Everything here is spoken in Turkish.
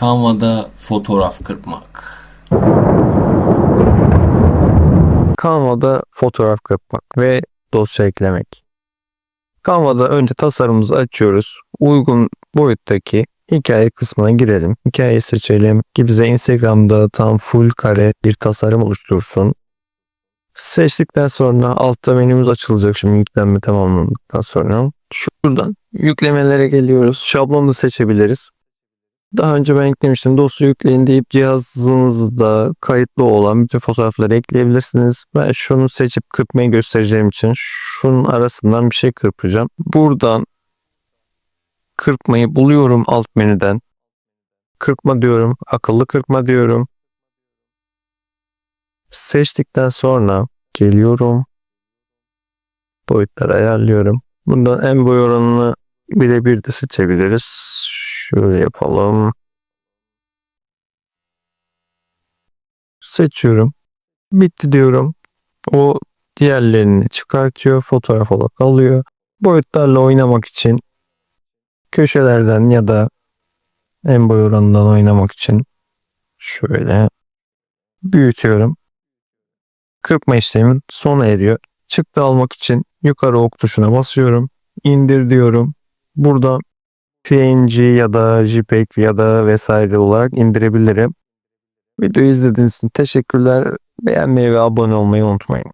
Canva'da fotoğraf kırpmak. Canva'da fotoğraf kırpmak ve dosya eklemek. Canva'da önce tasarımımızı açıyoruz. Uygun boyuttaki hikaye kısmına girelim. Hikayeyi seçelim ki bize Instagram'da tam full kare bir tasarım oluştursun. Seçtikten sonra altta menümüz açılacak şimdi yüklenme tamamlandıktan sonra. Şuradan yüklemelere geliyoruz. Şablonu seçebiliriz. Daha önce ben eklemiştim. Dosya yükleyin deyip cihazınızda kayıtlı olan bütün fotoğrafları ekleyebilirsiniz. Ben şunu seçip kırpmayı göstereceğim için şunun arasından bir şey kırpacağım. Buradan kırpmayı buluyorum alt menüden. Kırpma diyorum. Akıllı kırpma diyorum. Seçtikten sonra geliyorum. Boyutları ayarlıyorum. Bundan en boy oranını birebir de seçebiliriz. Şöyle yapalım. Seçiyorum. Bitti diyorum. O diğerlerini çıkartıyor. Fotoğraf olarak alıyor. Boyutlarla oynamak için köşelerden ya da en boy oranından oynamak için şöyle büyütüyorum. Kırpma işlemi sona eriyor. Çıktı almak için yukarı ok tuşuna basıyorum. İndir diyorum. Burada PNG ya da JPEG ya da vesaire olarak indirebilirim. Videoyu izlediğiniz için teşekkürler. Beğenmeyi ve abone olmayı unutmayın.